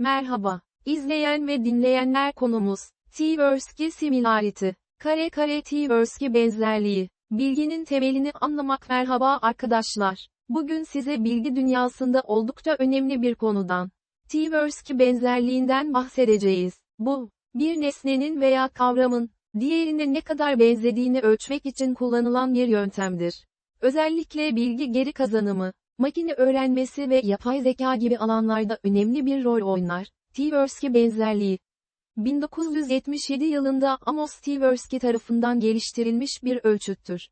Merhaba. İzleyen ve dinleyenler konumuz, Tversky similarity, kare kare Tversky benzerliği, bilginin temelini anlamak merhaba arkadaşlar. Bugün size bilgi dünyasında oldukça önemli bir konudan, Tversky benzerliğinden bahsedeceğiz. Bu, bir nesnenin veya kavramın, diğerine ne kadar benzediğini ölçmek için kullanılan bir yöntemdir. Özellikle bilgi geri kazanımı, makine öğrenmesi ve yapay zeka gibi alanlarda önemli bir rol oynar. Tversky benzerliği 1977 yılında Amos Tversky tarafından geliştirilmiş bir ölçüttür.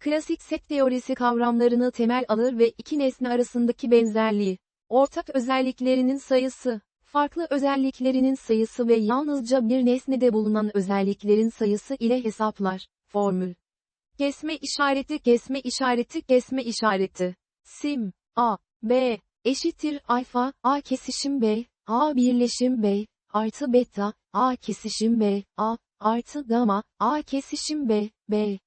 Klasik set teorisi kavramlarını temel alır ve iki nesne arasındaki benzerliği, ortak özelliklerinin sayısı, farklı özelliklerinin sayısı ve yalnızca bir nesnede bulunan özelliklerin sayısı ile hesaplar. Formül. Kesme işareti kesme işareti kesme işareti. Sim. A. B. Eşittir alfa, A kesişim B, A birleşim B, artı beta, A kesişim B, A, artı gamma, A kesişim B, B.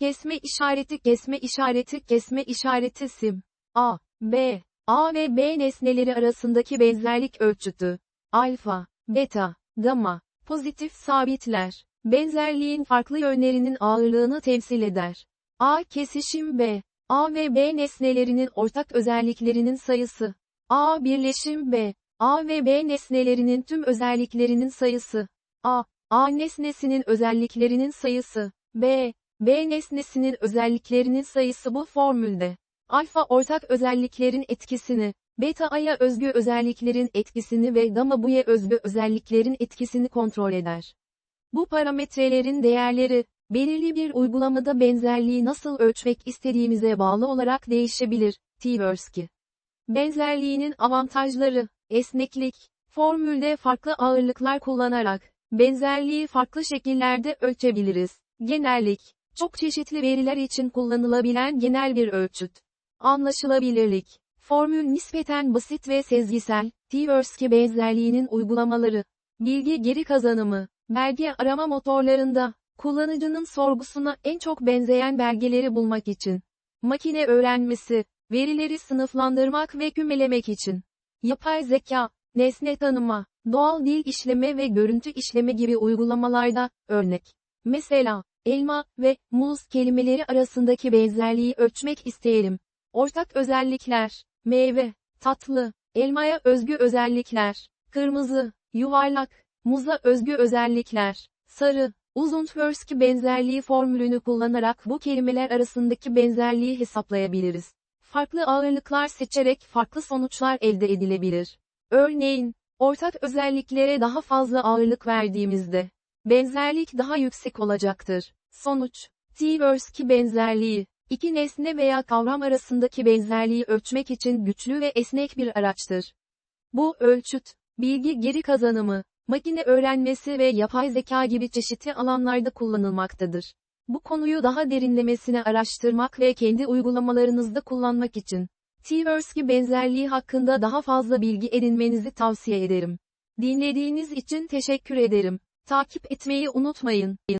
Kesme işareti kesme işareti kesme işareti sim. A, B, A ve B nesneleri arasındaki benzerlik ölçütü. Alfa, beta, gamma, pozitif sabitler. Benzerliğin farklı yönlerinin ağırlığını temsil eder. A kesişim B, A ve B nesnelerinin ortak özelliklerinin sayısı. A birleşim B, A ve B nesnelerinin tüm özelliklerinin sayısı. A, A nesnesinin özelliklerinin sayısı. B, B nesnesinin özelliklerinin sayısı bu formülde. Alfa ortak özelliklerin etkisini, beta aya özgü özelliklerin etkisini ve gamma buya özgü özelliklerin etkisini kontrol eder. Bu parametrelerin değerleri, belirli bir uygulamada benzerliği nasıl ölçmek istediğimize bağlı olarak değişebilir. Tversky. Benzerliğinin avantajları, esneklik, formülde farklı ağırlıklar kullanarak, benzerliği farklı şekillerde ölçebiliriz. Genellik, çok çeşitli veriler için kullanılabilen genel bir ölçüt. Anlaşılabilirlik, formül nispeten basit ve sezgisel, Tversky benzerliğinin uygulamaları, bilgi geri kazanımı, belge arama motorlarında, kullanıcının sorgusuna en çok benzeyen belgeleri bulmak için, makine öğrenmesi, verileri sınıflandırmak ve kümelemek için, yapay zeka, nesne tanıma, doğal dil işleme ve görüntü işleme gibi uygulamalarda, örnek. Mesela, elma ve muz kelimeleri arasındaki benzerliği ölçmek isteyelim. Ortak özellikler, meyve, tatlı, elmaya özgü özellikler, kırmızı, yuvarlak, muza özgü özellikler, sarı, uzun Tversky benzerliği formülünü kullanarak bu kelimeler arasındaki benzerliği hesaplayabiliriz. Farklı ağırlıklar seçerek farklı sonuçlar elde edilebilir. Örneğin, ortak özelliklere daha fazla ağırlık verdiğimizde, benzerlik daha yüksek olacaktır. Sonuç, Tversky benzerliği, iki nesne veya kavram arasındaki benzerliği ölçmek için güçlü ve esnek bir araçtır. Bu ölçüt, bilgi geri kazanımı, makine öğrenmesi ve yapay zeka gibi çeşitli alanlarda kullanılmaktadır. Bu konuyu daha derinlemesine araştırmak ve kendi uygulamalarınızda kullanmak için, Tversky benzerliği hakkında daha fazla bilgi edinmenizi tavsiye ederim. Dinlediğiniz için teşekkür ederim. Takip etmeyi unutmayın.